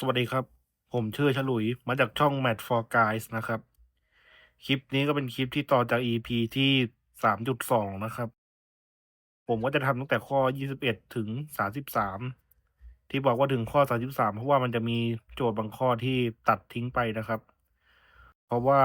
สวัสดีครับ ผมชื่อฉลุยมาจากช่อง Match for Guys นะครับ คลิปนี้ก็เป็นคลิปที่ต่อจาก EP ที่ 3.2 นะครับ ผมก็จะทำตั้งแต่ข้อ 21 ถึง 33 ที่บอกว่าถึงข้อ 33 เพราะว่ามันจะมีโจทย์บางข้อที่ตัดทิ้งไปนะครับ เพราะว่า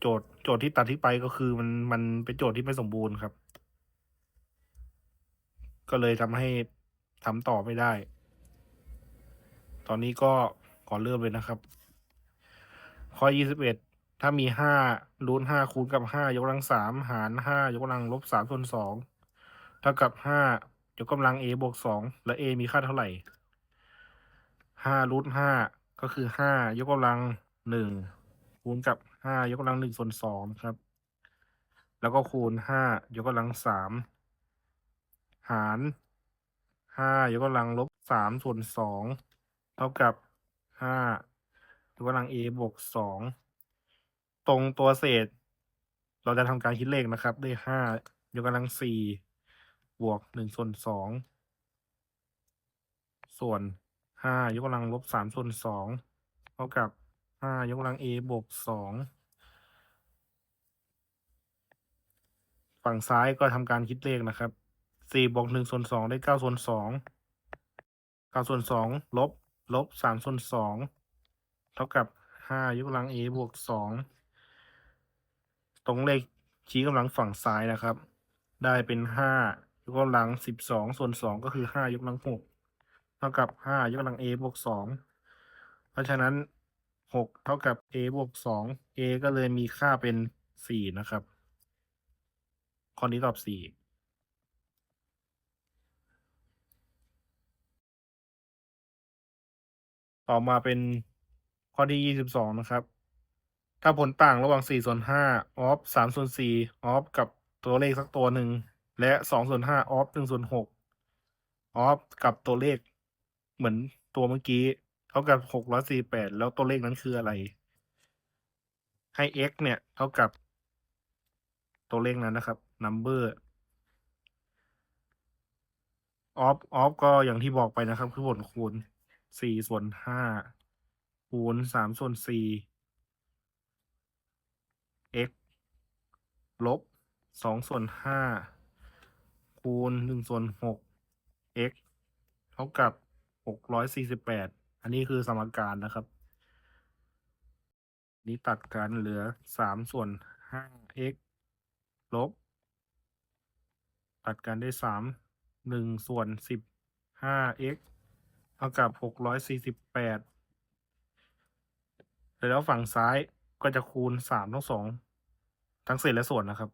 โจทย์โจทย์ที่ตัดทิ้งไปก็คือมันมันเป็นโจทย์ที่ไม่สมบูรณ์ครับ ก็เลยทำให้ทำต่อไม่ได้ ตอนนี้ก็ขอเริ่มเลยนะครับ ข้อ21ถ้ามี5รูท5คูณกับ5ยกกำลัง3หาร5ยกกำลังลบ3ส่วน2เท่ากับ5ยกกำลัง a บวก2และ a มีค่าเท่าไหร่5รูท5ก็คือ5ยกกำลัง1คูณกับ5ยกกำลัง1ส่วน2ครับ แล้วก็คูณ5ยกกำลัง3หาร5ยกกำลังลบ3ส่วน2เท่ากับ5ยกกำลัง a บวก2ตรงตัวเศษ เราจะทำการคิดเลขนะครับได้5ยกกำลัง4บวก1ส่วน2ส่วน5ยกกำลังลบ3ส่วน2เท่ากับ5ยกกำลัง a บวก2ฝั่งซ้ายก็ทำการคิดเลขนะครับ4บวก1ส่วน2ได้9ส่วน2 9ส่วน2ลบ ลบ3ส่วน2เท่ากับ5ยกกำลัง a บวก2ตรงเลขชี้กำลังฝั่งซ้ายนะครับ ได้เป็น5ยกกำลัง12ส่วน2ก็คือ5ยกกำลัง6เท่ากับ5ยกกำลัง a บวก2เพราะฉะนั้น6เท่ากับ a บวก2 a ก็เลยมีค่าเป็น4นะครับ ข้อนี้ตอบ4 ต่อมาเป็นข้อที่22นะครับ ถ้าผลต่างระหว่าง4ส่วน5ออฟ3ส่วน4ออฟกับตัวเลขสักตัวหนึ่ง และ2ส่วน5ออฟ1ส่วน6ออฟกับตัวเลขเหมือนตัวเมื่อกี้ เท่ากับ648แล้วตัวเลขนั้นคืออะไร ให้ x เนี่ย เท่ากับตัวเลขนั้นนะครับ number ออฟออฟก็อย่างที่บอกไปนะครับ คือผลคูณ สี่ส่วนห้าคูณสามส่วนสี่ x ลบสองส่วนห้าคูณหนึ่งส่วนหก x เท่ากับหกร้อยสี่สิบแปดอันนี้คือสมการนะครับ นี้ตัดกันเหลือสามส่วนห้า x ลบ ตัดกันได้สามหนึ่งส่วนสิบห้า x เท่ากับหกร้อยสี่สิบแปดแล้วฝั่งซ้ายก็จะคูณสามทั้งสองทั้งเศษและส่วนนะครับ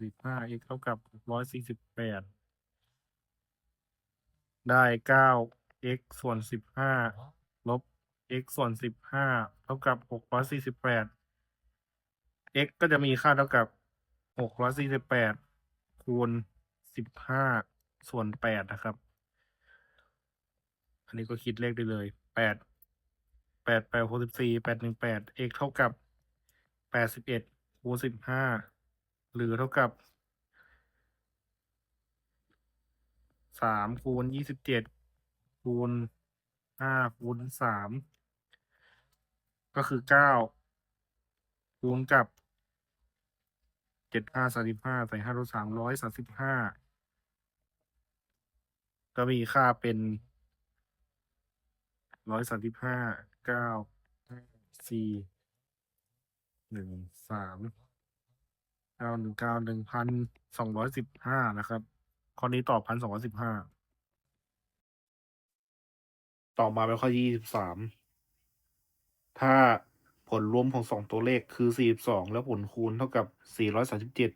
สิบห้า x เท่ากับร้อยสี่สิบแปด ได้เก้า x ส่วนสิบห้า ลบ x ส่วนสิบห้า เท่ากับหกร้อยสี่สิบแปด x ก็จะมีค่าเท่ากับ หกร้อยสี่สิบแปดคูณสิบห้าส่วนแปดนะครับ อันนี้ก็คิดเลขได้เลยแปดแปดแปดหกสิบสี่แปดหนึ่งแปด x เท่ากับแปดสิบเอ็ดคูณสิบห้าหรือเท่ากับสามคูณยี่สิบเจ็ดคูณห้าคูณสามก็คือเก้าคูณกับ เจ็ดห้าสามสิบห้าใส่ห้าลบสามร้อยสามสิบห้าก็มีค่าเป็นร้อยสามสิบห้าเก้าสี่หนึ่งสามเก้าหนึ่งเก้าหนึ่งพันสองร้อยสิบห้านะครับข้อนี้ตอบพันสองร้อยสิบห้าต่อมาเป็นข้อยี่สิบสามถ้า ผลรวมของสองตัวเลขคือสี่สองแล้วผลคูณเท่ากับสี่ร้อยสาสิบเจ็ด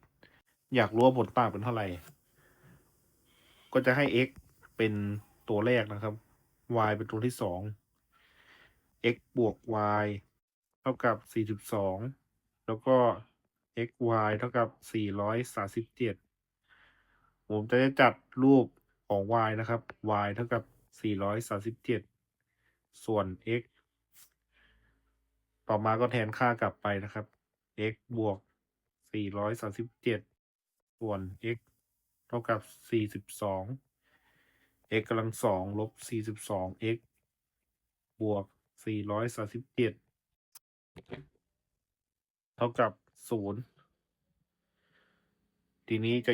อยากรู้ว่าผลต่างเป็นเท่าไหร่ ก็จะให้ x เป็นตัวแรกนะครับ y เป็นตัวที่สอง x บวก y เท่ากับสี่สิบสองแล้วก็ x y เท่ากับสี่ร้อยสาสิบเจ็ดผมจะได้จัดรูปของ y นะครับ y เท่ากับสี่ร้อยสาสิบเจ็ดส่วน x ต่อมาก็แทนค่ากลับไปนะครับ x บวกสี่ร้อยสาสิบเจ็ดส่วน x เท่ากับสี่สิบสอง x กำลังสองลบสี่สิบสอง x บวกสี่ร้อยสามสิบเท่ากับศูนย์ทีนี้จะ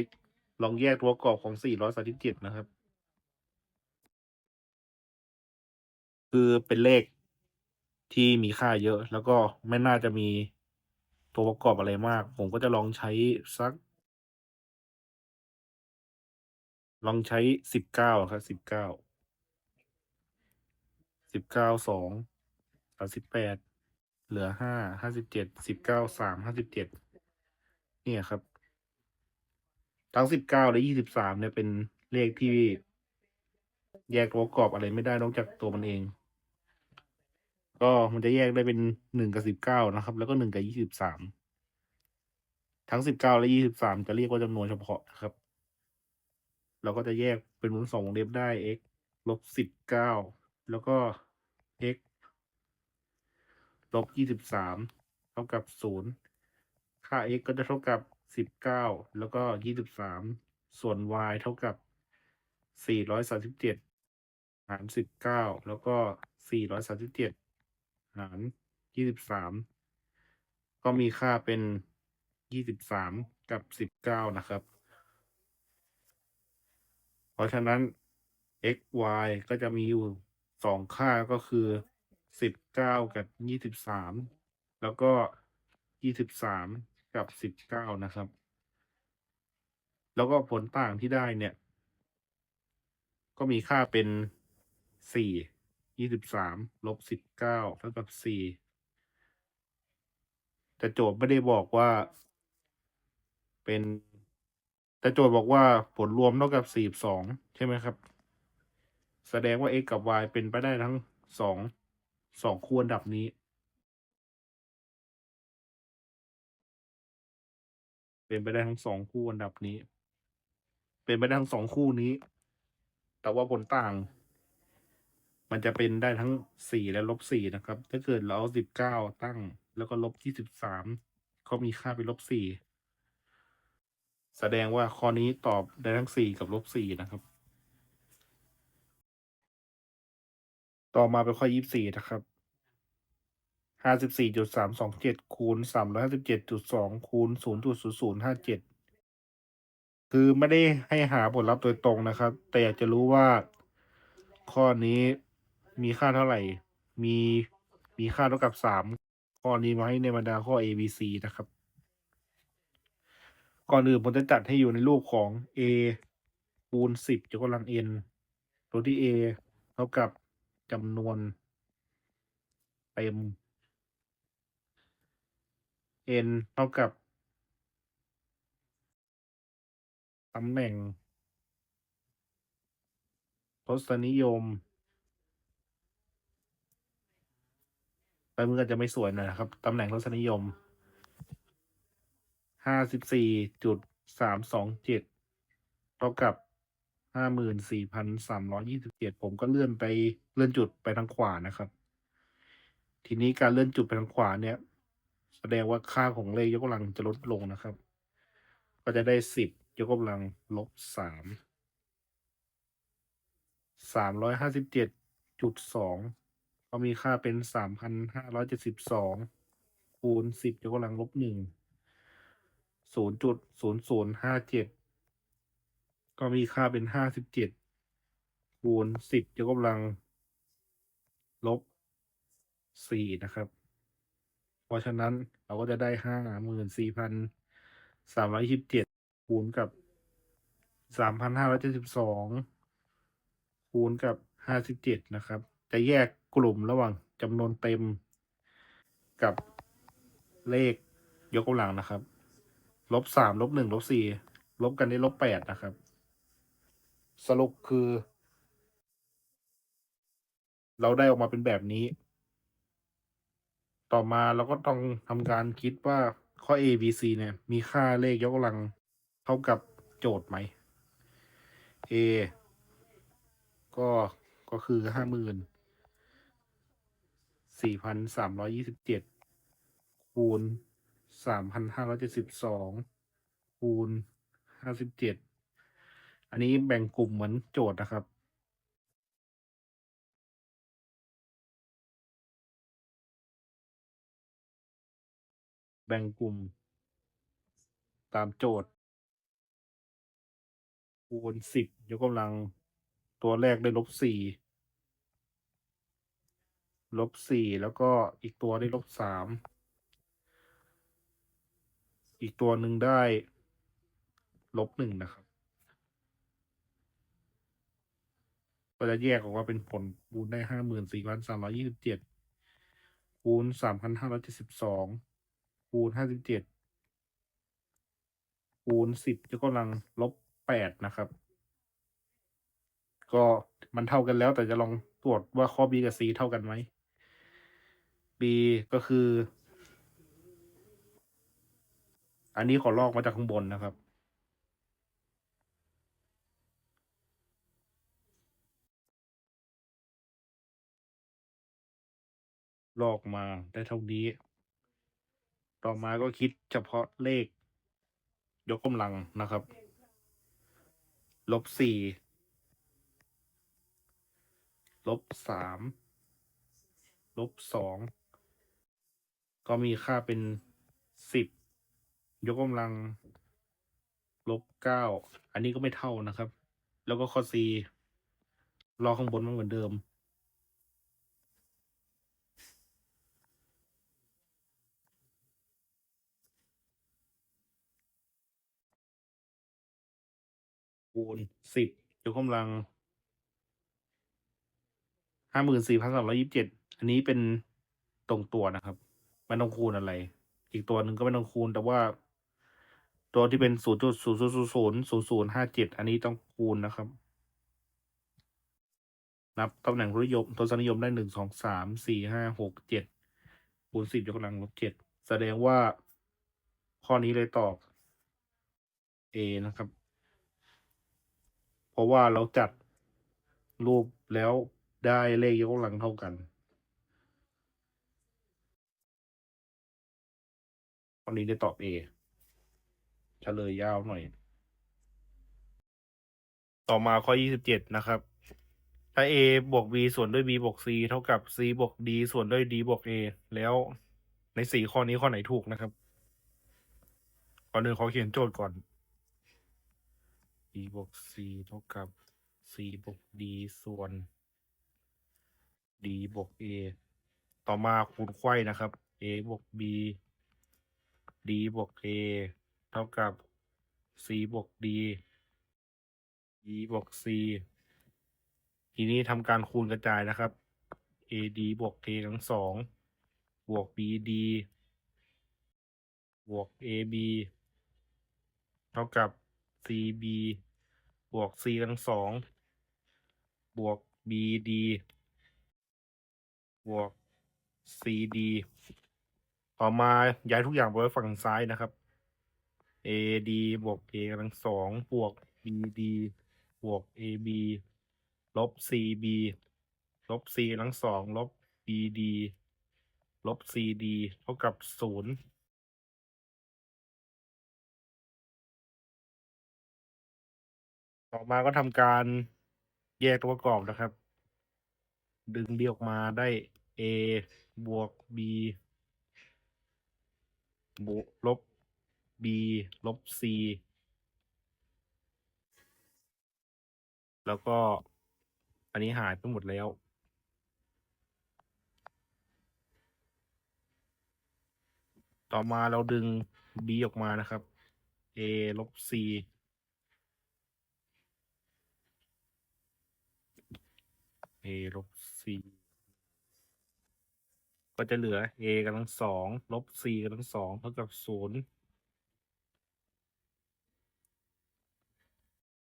ลองแยกตัวประกอบของสี่ร้อยสามสิบเจ็ดนะครับ คือเป็นเลข ที่มีค่าเยอะ แล้วก็ไม่น่าจะมีตัวประกอบอะไรมาก ผมก็จะลองใช้สัก ลองใช้สิบเก้าครับสิบเก้าสิบเก้าสองสามสิบแปดเหลือห้าห้าสิบเจ็ดสิบเก้าสามห้าสิบเจ็ดเนี่ยครับ ทั้งสิบเก้าและยี่สิบสามเนี่ยเป็นเลขที่แยกตัวประกอบอะไรไม่ได้นอกจากตัวมันเอง ก็มันจะแยกได้เป็นหนึ่งกับสิบเก้านะครับ แล้วก็หนึ่งกับยี่สิบสามทั้งสิบเก้าและยี่สิบสามจะเรียกว่าจำนวนเฉพาะนะครับ เราก็จะแยกเป็นวงสองวงเล็บได้ x ลบสิบเก้าแล้วก็ x ลบยี่สิบสามเท่ากับศูนย์ค่า x ก็จะเท่ากับสิบเก้าแล้วก็ยี่สิบสามส่วน y เท่ากับสี่ร้อยสามสิบเจ็ดหารสิบเก้าแล้วก็สี่ร้อยสามสิบเจ็ด หารยี่สิบสามก็มีค่าเป็นยี่สิบสามกับสิบเก้านะครับ เพราะฉะนั้น x y ก็จะมีอยู่สองค่าก็คือสิบเก้ากับยี่สิบสามแล้วก็ยี่สิบสามกับสิบเก้านะครับ แล้วก็ผลต่างที่ได้เนี่ย ก็มีค่าเป็นสี่ ยี่สิบสามลบสิบเก้าเท่ากับสี่แต่โจทย์ไม่ได้บอกว่า เป็น แต่โจทย์บอกว่าผลรวมเท่ากับสี่สองใช่ไหมครับ แสดงว่า x กับ y เป็นไปได้ทั้งสองสองคู่อันดับนี้เป็นไปได้ทั้งสองคู่อันดับนี้ เป็นไปได้ทั้งสองคู่นี้ แต่ว่าผลต่าง มันจะเป็นได้ทั้งสี่และลบสี่นะครับ ถ้าเกิดเราเอาสิบเก้าตั้ง แล้วก็ลบยี่สิบสามก็มีค่าเป็นลบสี่แสดงว่าข้อนี้ตอบได้ทั้งสี่กับลบสี่นะครับ ต่อมาเป็นข้อยี่สิบสี่นะครับห้าสิบสี่จุดสามสองเจ็ดคูณสามร้อยห้าสิบเจ็ดจุดสองคูณศูนย์จุดศูนย์ศูนย์ห้าเจ็ดคือไม่ได้ให้หาผลลัพธ์โดยตรงนะครับ แต่อยากจะรู้ว่าข้อนี้ มีค่าเท่าไหร่ มีมีค่าเท่ากับสามข้อนี้มาให้ในบรรดาข้อ A B C นะครับ ก่อนอื่นผมจะจัดให้อยู่ในรูปของ a คูณสิบยกกำลัง n โดยที่ a เท่ากับจำนวนเต็ม n เท่ากับตำแหน่งทศนิยม แต่มืออาจจะไม่สวยหน่อยนะครับตำแหน่งทศนิยม ห้าสิบสี่จุดสามสองเจ็ดเท่ากับห้าหมื่นสี่พันสามร้อยี่สิบเจ็ดผมก็เลื่อนไปเลื่อนจุดไปทางขวานะครับ ทีนี้การเลื่อนจุดไปทางขวาเนี่ย แสดงว่าค่าของเลขยกกำลังจะลดลงนะครับ ก็จะได้สิบยกกำลังลบสามสามร้อยห้าสิบเจ็ดจุดสอง ก็มีค่าเป็นสามพันห้าร้อยเจ็ดสิบสองคูณสิบยกกำลังลบหนึ่งศูนย์จุดศูนย์ศูนย์ห้าเจ็ดก็มีค่าเป็นห้าสิบเจ็ดคูณสิบยกกำลัง ลบสี่นะครับ เพราะฉะนั้นเราก็จะได้ห้าหมื่นสี่พันสามร้อยยี่สิบเจ็ดคูณกับสามพันห้าร้อยเจ็ดสิบสองคูณกับห้าสิบเจ็ดนะครับ จะแยก กลุ่มระหว่างจำนวนเต็มกับเลขยกกำลังนะครับ ลบสามลบหนึ่งลบสี่ลบกันได้ลบแปดนะครับ สรุปคือ เราได้ออกมาเป็นแบบนี้ ต่อมาเราก็ต้องทำการคิดว่าข้อ A B C เนี่ย มีค่าเลขยกกำลังเท่ากับโจทย์ไหม A ก็ก็คือห้าหมื่น สี่พันสามร้อยยี่สิบเจ็ดคูณสามพันห้าร้อยเจ็ดสิบสองคูณห้าสิบเจ็ดอันนี้แบ่งกลุ่มเหมือนโจทย์นะครับ แบ่งกลุ่ม ตามโจทย์ คูณสิบยกกำลังตัวแรกได้ลบสี่ ลบสี่แล้วก็อีกตัวได้ลบสามอีกตัวหนึ่งได้ลบหนึ่งนะครับ ก็จะแยกออกว่าเป็นผลคูณได้ห้าหมื่นสี่พันสามร้อยี่สิบเจ็ดคูณสามพันห้าร้อยเจ็ดสิบสองคูณห้าสิบเจ็ดคูณสิบยกกำลังลบแปดนะครับ ก็มันเท่ากันแล้วแต่จะลองตรวจว่าข้อ b กับ c เท่ากันไหม b ก็คือ อันนี้ขอลอกมาจากข้างบนนะครับ ลอกมาได้เท่านี้ ต่อมาก็คิดเฉพาะเลข ยกกำลังนะครับ ลบสี่ลบสามลบสอง ก็มีค่าเป็นสิบยกกำลังลบเก้าอันนี้ก็ไม่เท่านะครับ แล้วก็ข้อ C รอข้างบนมันเหมือนเดิม คูณสิบยกกำลังห้าหมื่นสี่พันสามร้อยิบเจ็ดอันนี้เป็นตรงตัวนะครับ ไม่ต้องคูณอะไร อีกตัวหนึ่งก็ไม่ต้องคูณ แต่ว่า ตัวที่เป็นศูนย์จุดศูนย์ศูนย์ศูนย์ศูนย์ศูนย์ห้าเจ็ดอันนี้ต้องคูณนะครับ นับตำแหน่งทศนิยมทศนิยมได้หนึ่งสองสามสี่ห้าหกเจ็ดคูณสิบยกกำลังลบเจ็ดแสดงว่า ข้อนี้เลยตอบ A นะครับ เพราะว่าเราจัดรูปแล้วได้เลขยกกำลังเท่ากัน ข้อนี้ได้ตอบ A เฉลยยาวหน่อย ต่อมาข้อ 27 นะครับ ถ้า a บวก b ส่วนด้วย b บวก c เท่ากับ c บวก d ส่วนด้วย d บวก a แล้วในสี่ข้อนี้ข้อไหนถูกนะครับก่อนอื่นขอเขียนโจทย์ก่อน b บวก c เท่ากับ c บวก d ส่วน d บวก a ต่อมาคูณไขว้นะครับ a บวก b d บวก a เท่ากับ c บวก d e บวก c ทีนี้ทำการคูณกระจายนะครับ ad บวก a ทั้งสองบวก bd บวก ab เท่ากับ cb บวก c ทั้งสองบวก bd บวก cd ต่อมาย้ายทุกอย่างไปไว้ฝั่งซ้ายนะครับ ad บวก a กำลังสองบวก bd บวก ab ลบ cb ลบ c กำลังสองลบ bd ลบ cd เท่ากับศูนย์ต่อมาก็ทำการแยกตัวประกอบนะครับ ดึง b ออกมาได้ a บวก b บวกลบ b ลบ c แล้วก็อันนี้หายไปหมดแล้ว ต่อมาเราดึง b ออกมานะครับ a ลบ c a ลบ c ก็จะเหลือ a กำลังสองลบ c กำลังสองเท่ากับศูนย์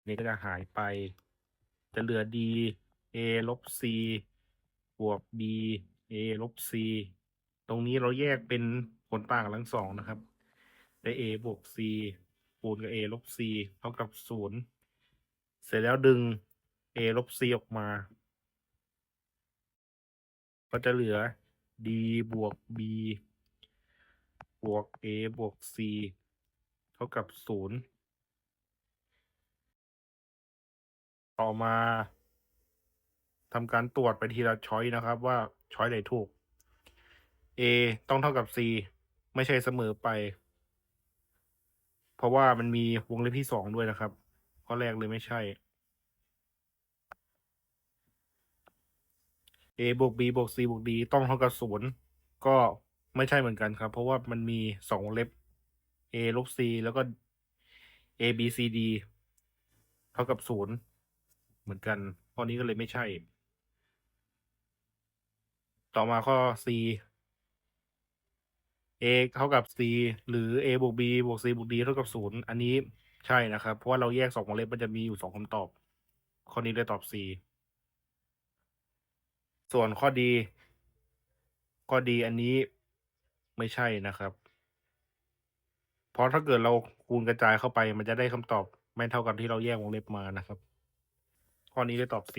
นี่ก็จะหายไป จะเหลือ d a ลบ c บวก b a ลบ c ตรงนี้เราแยกเป็นผลต่างกำลังสองนะครับ ได้ a บวก c คูณกับ a ลบ c เท่ากับศูนย์เสร็จแล้วดึง a ลบ c ออกมา ก็จะเหลือ d บวก b บวก a บวก c เท่ากับศูนย์ต่อมาทำการตรวจไปทีละช้อยนะครับว่าช้อยไหนถูก A ต้องเท่ากับ C ไม่ใช่เสมอไป เพราะว่ามันมีวงเล็บที่สองด้วยนะครับ ข้อแรกเลยไม่ใช่ A บวก B บวก C บวก D ต้องเท่ากับศูนย์ก็ไม่ใช่เหมือนกันครับ เพราะว่ามันมีสองเล็บ A ลบ C แล้วก็ A B C D เท่ากับศูนย์เหมือนกันข้อนี้ก็เลยไม่ใช่ ต่อมาข้อ C A เท่ากับ C หรือ A บวก B บวก C บวก D เท่ากับศูนย์อันนี้ใช่นะครับ เพราะว่าเราแยกสองวงเล็บมันจะมีอยู่สองคำตอบ ข้อนี้เลยตอบ C ส่วนข้อดี ข้อดีอันนี้ไม่ใช่นะครับ เพราะถ้าเกิดเราคูณกระจายเข้าไป มันจะได้คำตอบไม่เท่ากับที่เราแยกวงเล็บมานะครับ ข้อนี้เลยตอบ C